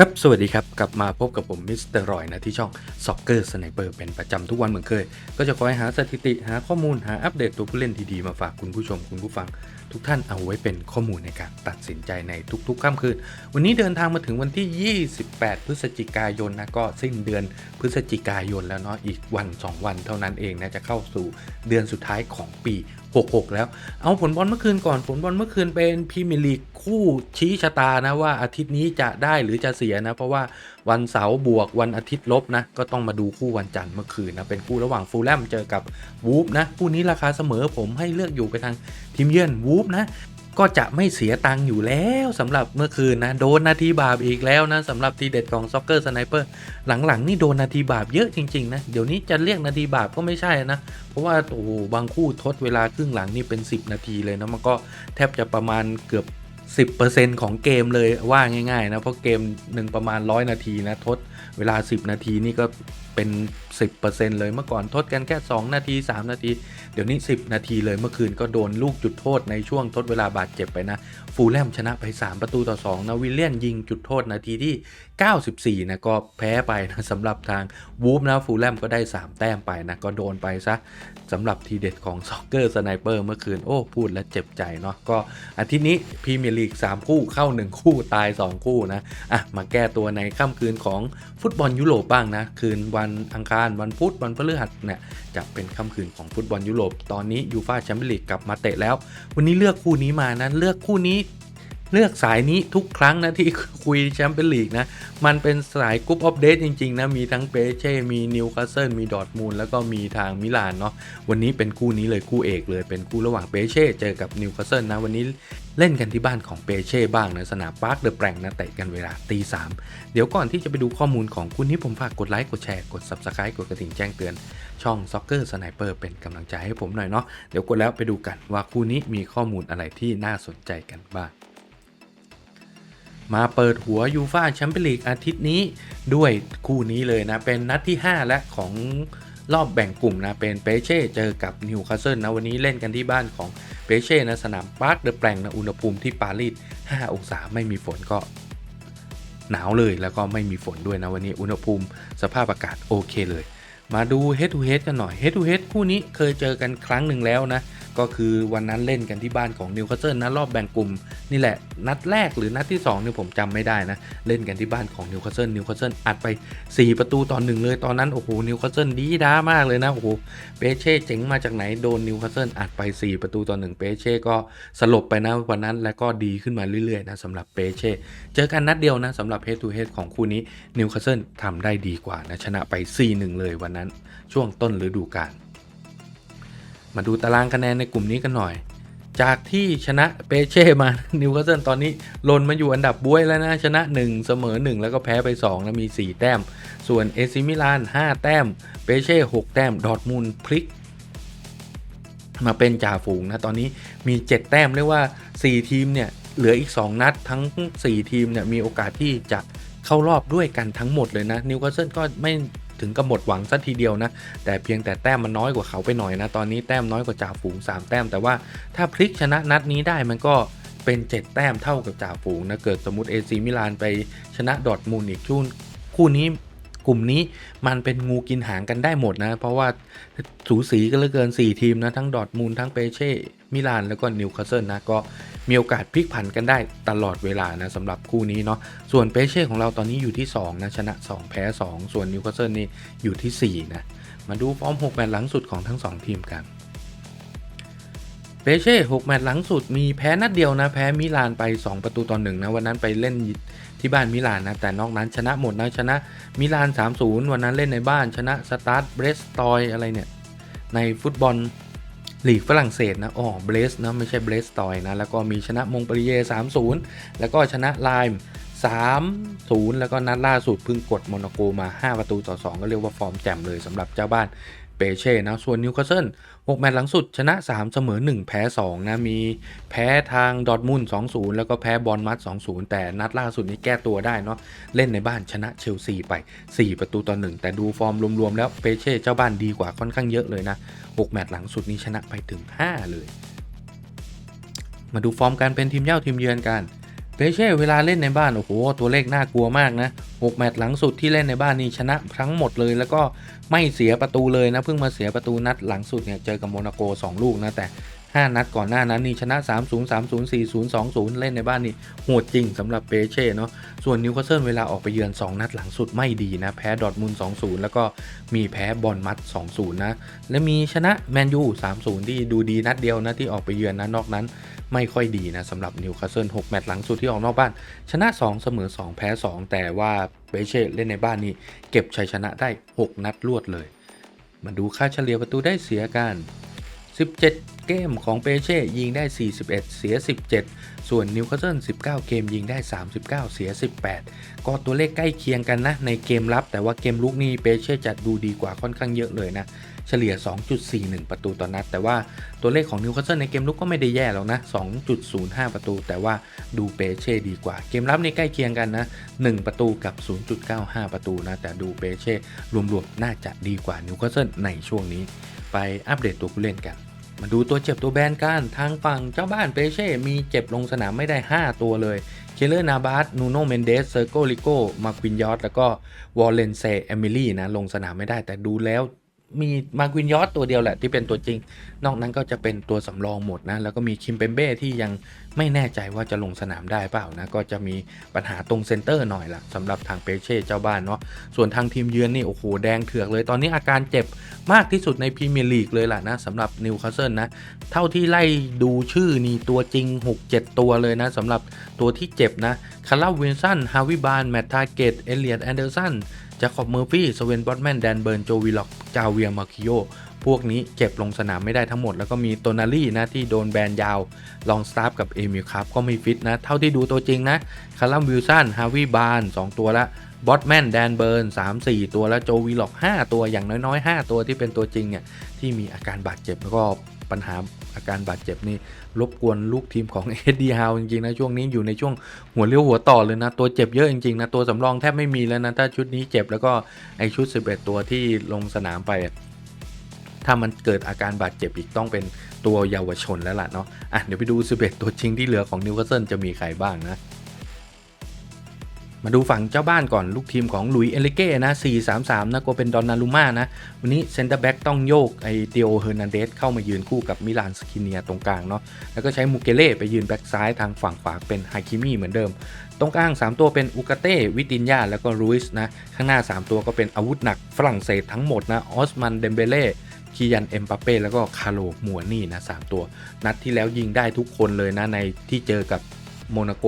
ครับ สวัสดีครับ กลับมาพบกับผมมิสเตอร์รอยนะที่ช่อง Soccer Sniper เป็นประจำทุกวันเหมือนเคย ก็จะคอยหาสถิติหาข้อมูลหาอัปเดตตัวผู้เล่นดีๆ มาฝากคุณผู้ชมคุณผู้ฟัง ทุกท่านเอาไว้เป็นข้อมูลในการตัดสินใจในทุกๆค่ำคืน วันนี้เดินทางมาถึงวันที่ 28 พฤศจิกายนนะก็สิ้นเดือนพฤศจิกายนแล้วเนาะอีกวัน 2 วันเท่านั้นเองนะจะเข้าสู่เดือนสุดท้ายของปี 66 แล้ว เอาผลบอลเมื่อคืนก่อนผลบอลเมื่อคืนเป็นพรีเมียร์ลีกคู่ชี้ชะตานะว่าอาทิตย์นี้จะได้หรือจะเสียนะ เพราะว่าวันเสาร์บวกวันอาทิตย์ลบนะ ก็ต้องมาดูคู่วันจันทร์เมื่อคืนนะเป็นคู่ระหว่างฟูลแลมเจอกับวูฟนะคู่นี้ราคาเสมอผมให้เลือกอยู่ไปทางทีมเยือนวูฟนะ ก็จะไม่เสียตังค์อยู่แล้วสำหรับเมื่อคืนนะ โดนนาทีบาปอีกแล้วนะสำหรับทีเด็ดของซ็อกเกอร์สไนเปอร์หลังๆ นี่โดนนาทีบาปเยอะจริง ๆ นะ เดี๋ยวนี้จะเรียกนาทีบาปก็ไม่ใช่นะ เพราะว่าโอ้โหบางคู่ทดเวลาครึ่งหลังนี่เป็น 10 นาทีเลยนะ มันก็แทบจะประมาณเกือบ10%ของเกมเลยว่าง่าย ๆ นะ เพราะเกมหนึ่งประมาณ 100 นาทีนะ ทดเวลา 10 นาทีนี่ก็ เป็น 10%เลยเมื่อก่อนทดกันแค่ 2 นาที 3 นาที เดี๋ยวนี้ 10 นาทีเลยเมื่อคืนก็โดนลูกจุดโทษในช่วงทดเวลาบาดเจ็บไปนะ ฟูลแลมชนะไป 3 ประตูต่อ 2 นะวิลเลียนยิงจุดโทษนาทีที่ 94 นะก็แพ้ไปนะสำหรับทางวูฟนะฟูลแลมก็ได้ 3 แต้มไปนะก็โดนไปซะสำหรับทีเด็ดของซ็อกเกอร์สไนเปอร์เมื่อคืนโอ้พูดแล้วเจ็บใจเนาะก็อาทิตย์นี้พรีเมียร์ลีก3 คู่เข้า 1 คู่ตาย 2 คู่นะอะมาแก้ตัวในค่ำคืนของฟุตบอลยุโรปบ้างนะคืนวันอังคารวันพุธวันพฤหัสเนี่ยจะเป็นค่ำคืนของฟุตบอลยุโรปตอนนี้ยูฟาแชมเปี้ยนลีกกลับมาเตะแล้ว วันนี้เลือกคู่นี้มานั่นเลือกคู่นี้ เลือกสายนี้ทุกครั้งนะที่คุยแชมเปี้ยนลีกนะ มันเป็นสายกรุ๊ปออฟเดตจริง ๆ นะ มีทั้งเปเช่ มีนิวคาสเซิล มีดอทมูลแล้วก็มีทางมิลานเนาะ วันนี้เป็นคู่นี้เลยคู่เอกเลย เป็นคู่ระหว่างเปเช่เจอกับนิวคาสเซิลนะ วันนี้เล่นกันที่บ้านของเปเช่บ้างนะสนามปาร์คเดอะแปรงนะเตะกันเวลาตีสามเดี๋ยวก่อนที่จะไปดูข้อมูลของคู่นี้ผมฝากกดไลค์กดแชร์กด Subscribe กดกระดิ่งแจ้งเตือน ช่อง Soccer Sniper เป็นกำลังใจให้ผมหน่อยเนาะเดี๋ยวกดแล้วไปดูกันว่าคู่นี้มีข้อมูลอะไรที่น่าสนใจกันบ้าง มาเปิดหัวยูฟาแชมเปี้ยนลีกอาทิตย์นี้ด้วยคู่นี้เลยนะ เป็นนัดที่ 5 และของรอบแบ่งกลุ่มนะ เป็นเปเช่เจอกับนิวคาสเซิลนะ วันนี้เล่นกันที่บ้านของเปเช่นะสนามปาร์คเดอะแปลงนะอุณหภูมิที่ปารีส5องศาไม่มีฝนก็หนาวเลยแล้วก็ไม่มีฝนด้วยนะวันนี้อุณหภูมิสภาพอากาศโอเคเลย มาดู head to head กันหน่อย head to head คู่นี้เคยเจอกันครั้งหนึ่งแล้วนะ ก็คือวันนั้นเล่นกันที่บ้านของนิวคาสเซิลนะรอบแบ่งกลุ่มนี่แหละนัดแรกหรือนัดที่2เนี่ยผมจำไม่ได้นะ เล่นกันที่บ้านของนิวคาสเซิลนิวคาสเซิลอัดไป 4 ประตูต่อหนึ่งเลยตอนนั้นโอ้โหนิวคาสเซิลดีด้ามากเลยนะโอ้โหเปเช่เจ๋งมาจากไหนโดนนิวคาสเซิลอัดไป 4 ประตูต่อหนึ่งเปเช่ก็สลบไปนะวันนั้นแล้วก็ดีขึ้นมาเรื่อยๆนะสำหรับเปเช่เจอกันนัดเดียวนะสำหรับ head to head ของคู่นี้นิวคาสเซิลทำได้ดีกว่านะชนะไป 4-1 เลยวันนั้นช่วงต้นฤดูกาล มาดูตารางคะแนนในกลุ่มนี้กันหน่อย จากที่ชนะเปเช่มา นิวคาสเซิลตอนนี้ลนมาอยู่อันดับบวยแล้วนะ ชนะ 1 เสมอ 1 แล้วก็แพ้ไป2แล้วมี 4 แต้ม ส่วนเอซิมิลาน 5 แต้ม เปเช่ 6 แต้ม ดอทมูลพลิก มาเป็นจ่าฝูงนะ ตอนนี้มี 7 แต้มเรียกว่า 4 ทีมเนี่ยเหลืออีก 2 นัดทั้ง 4 ทีมเนี่ยมีโอกาสที่จะเข้ารอบด้วยกันทั้งหมดเลยนะนิวคาสเซิลก็ไม่ ถึงกับหมดหวังสัทีเดียวนะ แต่เพียงแต่แต้มมันน้อยกว่าเขาไปหน่อยนะ ตอนนี้แต้มน้อยกว่าจ่าฝูง 3 แต้ม แต่ว่าถ้าพลิกชนะนัดนี้ได้มันก็เป็น 7 แต้มเท่ากับจ่าฝูงนะ เกิดสมมติเอซีมิลานไปชนะดอทมูลอีกช่วงคู่นี้ กลุ่มนี้มันเป็นงูกินหางกันได้หมดนะ เพราะว่าสูสีกันเหลือเกิน 4 ทีมนะ ทั้งดอทมูลทั้งเปเช่ มิลาน แล้วก็นิวคาสเซิลนะ ก็มีโอกาสพลิกผันกันได้ตลอดเวลานะสำหรับคู่นี้เนาะส่วนเปเช่ของเราตอนนี้อยู่ที่ 2 นะ ชนะ 2 แพ้ 2 ส่วนนิวคาสเซิลนี่อยู่ที่ 4 นะ มาดูฟอร์ม6แมตช์หลังสุดของทั้ง 2 ทีมกัน เปเช่6แมตช์หลังสุดมีแพ้นัดเดียวนะ แพ้มิลานไป 2 ประตูต่อ1นะ วันนั้นไปเล่นที่บ้านมิลานนะ แต่นอกนั้นชนะหมดนะ ชนะมิลาน 3-0 วันนั้นเล่นในบ้านชนะสตาร์ทเบรสตอยอะไรเนี่ย ในฟุตบอลลีกฝรั่งเศสนะอ๋อเบรสนะไม่ใช่เบรสตอยนะ แล้วก็มีชนะมงปรีเย3-0 แล้วก็ชนะไลม์3-0 แล้วก็นัดล่าสุดเพิ่งกดโมนาโกมา 5 ประตูต่อ 2 ก็เรียกว่าฟอร์มแจ่มเลยสำหรับเจ้าบ้าน เปเช่นะส่วนนิวคาสเซิล6แมตช์หลังสุดชนะ 3 เสมอ 1 แพ้2นะมีแพ้ทางดอทมุน2-0 แล้วก็แพ้บอลมัด2-0 แต่นัดล่าสุดนี้แก้ตัวได้เนาะเล่นในบ้านชนะเชลซีไป 4 ประตูต่อ 1 แต่ดูฟอร์มรวมๆ แล้วเปเช่เจ้าบ้านดีกว่าค่อนข้างเยอะเลยนะ 6 แมตช์หลังสุดนี้ชนะไปถึง 5 เลย มาดูฟอร์มการเป็นทีมเย่าทีมเยือนกันเปเช่เวลาเล่นในบ้านโอ้โหตัวเลขน่ากลัวมากนะ 6 แมตช์หลังสุดที่เล่นในบ้านนี่ชนะทั้งหมดเลย แล้วก็ไม่เสียประตูเลยนะเพิ่งมาเสียประตูนัดหลังสุดเนี่ยเจอกับโมนาโก 2 ลูกนะแต่ 5 นัดก่อนหน้านั้นนี่ชนะ 3 0 3 0 4 0 2 0 เล่นในบ้านนี่โหดจริงสำหรับเปเช่เนาะส่วนนิวคาสเซิลเวลาออกไปเยือน 2 นัดหลังสุดไม่ดีนะ แพ้ดอทมุนด์2-0 แล้วก็มีแพ้บอลมัด 2-0 นะ และมีชนะแมนยู3-0 ที่ดูดีนัดเดียวนะที่ออกไปเยือนนะนอกนั้นไม่ค่อยดีนะสำหรับนิวคาสเซิล6แมตช์หลังสุดที่ออกนอกบ้าน ชนะ 2 เสมอ 2 แพ้ 2 แต่ว่าเบเช่เล่นในบ้านนี่เก็บชัยชนะได้ 6 นัดรวดเลย มาดูค่าเฉลี่ยประตูได้เสียกัน 17 เกมของเปเช่ยิงได้ 41 เสีย 17 ส่วนนิวคาสเซิล19 เกมยิงได้ 39 เสีย 18 ก็ตัวเลขใกล้เคียงกันนะ ในเกมรับแต่ว่าเกมลุกนี่เปเช่จะดูดีกว่าค่อนข้างเยอะเลยนะเฉลี่ย 2.41 ประตูต่อนนัด แต่ว่าตัวเลขของนิวคาสเซิลในเกมลุกก็ไม่ได้แย่หรอกนะ 2.05 ประตู แต่ว่าดูเปเช่ดีกว่า เกมรับนี่ใกล้เคียงกันนะ 1 ประตูกับ 0.95 ประตูนะ แต่ดูเปเช่รวมๆ น่าจะดีกว่านิวคาสเซิลในช่วงนี้ ไปอัปเดตตัวผู้เล่นกัน มาดูตัวเจ็บตัวแบนกันทางฝั่งเจ้าบ้านเปเช่ มีเจ็บลงสนามไม่ได้ 5 ตัวเลย เคเลอร์นาบาสนูโนเมนเดสเซอร์โกลิโกมาควินยอสแล้วก็วอลเลนเซเอมิลี่นะลงสนามไม่ได้แต่ดูแล้ว มีมาควินยอสตัวเดียวแหละที่เป็นตัวจริง นอกนั้นก็จะเป็นตัวสำรองหมดนะ แล้วก็มีคิมเปมเบ้ที่ยังไม่แน่ใจว่าจะลงสนามได้เปล่านะ ก็จะมีปัญหาตรงเซนเตอร์หน่อยละสำหรับทางเปเช่เจ้าบ้านเนาะส่วนทางทีมเยือนนี่โอ้โหแดงเถือกเลย ตอนนี้อาการเจ็บมากที่สุดในพรีเมียร์ลีกเลยล่ะนะสำหรับนิวคาสเซิลนะเท่าที่ไล่ดูชื่อนี่ตัวจริง 6-7 ตัวเลยนะสำหรับตัวที่เจ็บนะคาร์ลวินสันฮาวิบานแมตทาเกตเอเลียดแอนเดอร์สัน จาคอบเมอร์ฟี่สเวนบอตแมนแดนเบิร์นโจวิล็อกจาเวียมาคิโยพวกนี้เจ็บลงสนามไม่ได้ทั้งหมด แล้วก็มีโตนาลี่นะที่โดนแบนยาว ลองสตาฟกับเอมิลครับก็ไม่ฟิตนะ เท่าที่ดูตัวจริงนะคาร์ลัมวิลสันฮาวิบาน 2 ตัวละบอตแมนแดนเบิร์น3 4 ตัวแล้วโจวีล็อก 5 ตัวอย่างน้อยๆ 5 ตัวที่เป็นตัวจริงเนี่ยที่มีอาการบาดเจ็บแล้วก็ ปัญหาอาการบาดเจ็บนี่รบกวนลูกทีมของเอ็ดดี้ฮาวจริงๆนะช่วงนี้อยู่ในช่วงหัวเลี้ยวหัวต่อเลยนะ ตัวเจ็บเยอะจริงๆนะตัวสำรองแทบไม่มีแล้วนะถ้าชุดนี้เจ็บแล้วก็ไอชุด 11 ตัวที่ลงสนามไปถ้ามันเกิดอาการบาดเจ็บอีกต้องเป็นตัวเยาวชนแล้วล่ะเนาะอะเดี๋ยวไปดู11ตัวจริงที่เหลือของนิวคาสเซิลจะมีใครบ้างนะ มาดูฝั่งเจ้าบ้านก่อนลูกทีมของลุยเอลิเก้นะ 4-3-3 นะก็เป็นดอนนารุม่านะ วันนี้เซนเตอร์แบ็กต้องโยกไอเตีโอเฮอร์นันเดสเข้ามายืนคู่กับมิลานสกิเนียตรงกลางเนาะแล้วก็ใช้มูเกเล่ไปยืนแบ็กซ้ายทางฝั่งขวาเป็นไฮคิมี่เหมือนเดิม ตรงกลาง 3 ตัวเป็นอุกาเต้วิตินยาแล้วก็รูสนะข้างหน้า 3 ตัวก็เป็นอาวุธหนักฝรั่งเศสทั้งหมดนะออสมันเดมเบเล่คียันเอ็มปาเป้แล้วก็คาโลมัวนี่นะสามตัว นัดที่แล้วยิงได้ทุกคนเลยนะในที่เจอกับโมนาโก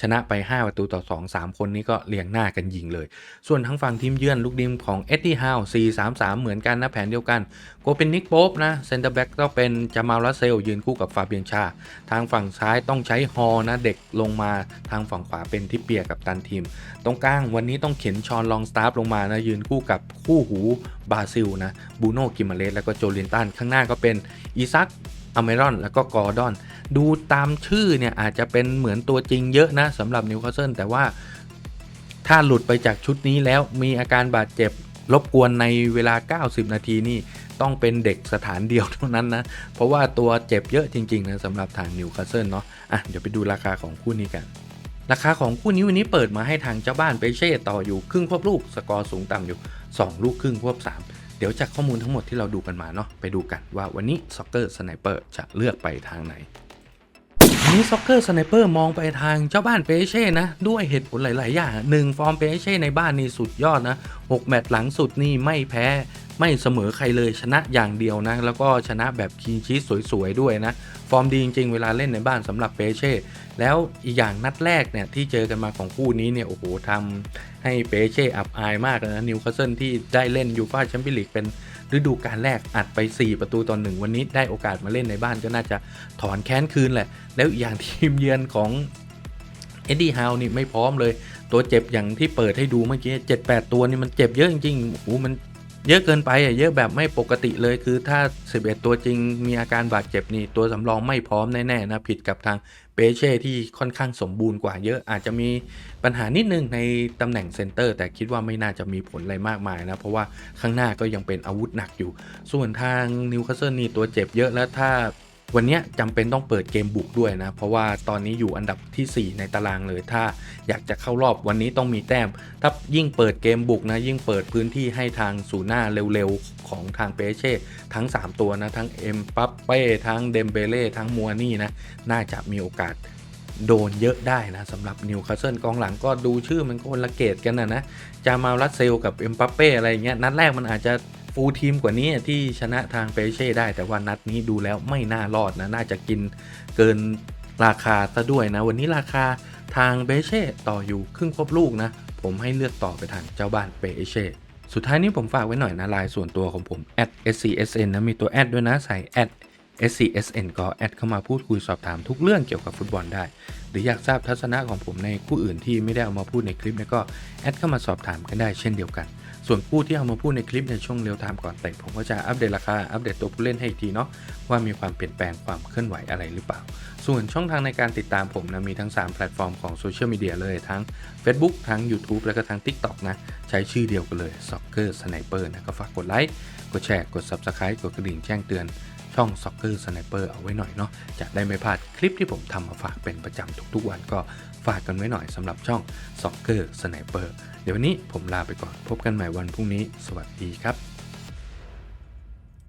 ชนะไป 5 ประตูต่อ 2 3 คนนี้ก็เรียงหน้ากันยิงเลย ส่วนทางฝั่งทีมเยือนลูกดิมของเอ็ดดี้ฮาว4-3-3 เหมือนกันนะแผนเดียวกันก็เป็นนิกโป๊ปนะเซนเตอร์แบ็กก็เป็นจามาลลัสเซล ยืนคู่กับฟาเบียนชา ทางฝั่งซ้ายต้องใช้ฮอนะเด็กลงมาทางฝั่งขวาเป็นทิปเปียกับตันทีม ตรงกลางวันนี้ต้องเข็นชอนลองสตาร์ฟลงมานะยืนคู่กับคู่หูบราซิลนะบูโน่กิมาเลสแล้วก็โจลินตันข้างหน้าก็เป็นอีซัก อเมรอนแล้วก็กอร์ดอน ดูตามชื่อเนี่ยอาจจะเป็นเหมือนตัวจริงเยอะนะสำหรับนิวคาสเซิลแต่ว่าถ้าหลุดไปจากชุดนี้แล้วมีอาการบาดเจ็บรบกวนในเวลา 90 นาทีนี่ต้องเป็นเด็กสถานเดียวเท่านั้นนะ เพราะว่าตัวเจ็บเยอะจริง ๆ นะสำหรับทางนิวคาสเซิลเนาะอะเดี๋ยวไปดูราคาของคู่นี้กัน ราคาของคู่นี้วันนี้เปิดมาให้ทางเจ้าบ้านเปเช่ต่ออยู่ครึ่งควบลูกสกอร์สูงต่ำอยู่ 2 ลูกครึ่งควบ3 เดี๋ยวจากข้อมูลทั้งหมดที่เราดูกันมาเนาะไปดูกันว่าวันนี้ซ็อกเกอร์สไนเปอร์จะเลือกไปทางไหนวันนี้ซ็อกเกอร์สไนเปอร์มองไปทางเจ้าบ้านเปเช่นะ ด้วยเหตุผลหลาย ๆ อย่างหนึ่งฟอร์มเปเช่ในบ้านนี่สุดยอดนะ 6 แมตช์หลังสุดนี่ไม่แพ้ ไม่เสมอใครเลยชนะอย่างเดียวนะ แล้วก็ชนะแบบคีนชีสสวยๆด้วยนะ ฟอร์มดีจริงๆ เวลาเล่นในบ้านสำหรับเปเช่ แล้วอีกอย่างนัดแรกเนี่ย ที่เจอกันมาของคู่นี้เนี่ย โอ้โหทำให้เปเช่อับอายมากเลยนะนิวคาสเซิลที่ได้เล่นยูฟ่าแชมเปี้ยนลีกเป็นฤดูกาลแรกอัดไป 4 ประตูต่อหนึ่งวันนี้ได้โอกาสมาเล่นในบ้านก็น่าจะถอนแค้นคืนแหละ แล้วอีกอย่างทีมเยือนของเอ็ดดี้ฮาวนี่ไม่พร้อมเลย ตัวเจ็บอย่างที่เปิดให้ดูเมื่อกี้7-8ตัวนี่มันเจ็บเยอะจริงๆโอ้โหมัน เยอะเกินไปอะเยอะแบบไม่ปกติเลยคือถ้า 11 ตัวจริงมีอาการบาดเจ็บนี่ตัวสำรองไม่พร้อมแน่ๆนะผิดกับทางเปเช่ที่ค่อนข้างสมบูรณ์กว่าเยอะอาจจะมีปัญหานิดนึงในตำแหน่งเซนเตอร์ แต่คิดว่าไม่น่าจะมีผลอะไรมากมายนะ เพราะว่าข้างหน้าก็ยังเป็นอาวุธหนักอยู่ ส่วนทางนิวคาสเซิลนี่ตัวเจ็บเยอะแล้วถ้า วันนี้จำเป็นต้องเปิดเกมบุกด้วยนะ เพราะว่าตอนนี้อยู่อันดับทีสี่ 4 ในตารางเลย ถ้าอยากจะเข้ารอบวันนี้ต้องมีแต้ม ถ้ายิ่งเปิดเกมบุกนะ ยิ่งเปิดพื้นที่ให้ทางสูหน้าเร็วๆ ของทางเปเช่ ทั้ง 3 ตัวนะ ทั้งเอ็มปัปเป้ ทั้งเดมเบเล่ ทั้งมัวนี่นะ น่าจะมีโอกาสโดนเยอะได้นะสำหรับนิวคาสเซิลกองหลังก็ดูชื่อมันคนละเกตกันนะนะจะมารัสเซลกับเอ็มปัปเป้อะไรเงี้ยนัดแรกมันอาจจะ ฟูลทีมกว่านี้ที่ชนะทางเปเช่ได้แต่ว่านัดนี้ดูแล้วไม่น่ารอดนะ น่าจะกินเกินราคาซะด้วยนะ วันนี้ราคาทางเปเช่ต่ออยู่ครึ่งครบลูกนะ ผมให้เลือกต่อไปทางเจ้าบ้านเปเช่สุดท้ายนี้ผมฝากไว้หน่อยนะลน์ส่วนตัวของผม @scsn นะมีตัวแอดด้วยนะใส่ @scsn ก็แอดเข้ามาพูดคุยสอบถามทุกเรื่องเกี่ยวกับฟุตบอลได้ หรืออยากทราบทัศนะของผมในคู่อื่นที่ไม่ได้เอามาพูดในคลิปนี่ยก็แอดเข้ามาสอบถามกันได้เช่นเดียวกัน ส่วนคู่ที่เอามาพูดในคลิปในช่วงเรียวไทม์ก่อนเตะผมก็จะอัปเดตราคา อัปเดตตัวผู้เล่นให้อีกทีเนาะว่ามีความเปลี่ยนแปลงความเคลื่อนไหวอะไรหรือเปล่า ส่วนช่องทางในการติดตามผมนะมีทั้ง 3 แพลตฟอร์มของโซเชียลมีเดียเลยทั้ง Facebook ทั้ง YouTube แล้วก็ทั้ง TikTok นะใช้ชื่อเดียวกันเลย Soccer Sniper นะก็ฝากกดไลค์กดแชร์กด Subscribe กดกระดิ่งแจ้งเตือนช่อง Soccer Sniper เอาไว้หน่อยเนาะจะได้ไม่พลาดคลิปที่ผมทำมาฝากเป็นประจำทุกๆวันก็ ฝากกันไว้หน่อยสำหรับช่อง Soccer Sniper เดี๋ยววันนี้ผมลาไปก่อนพบกันใหม่วันพรุ่งนี้ สวัสดีครับ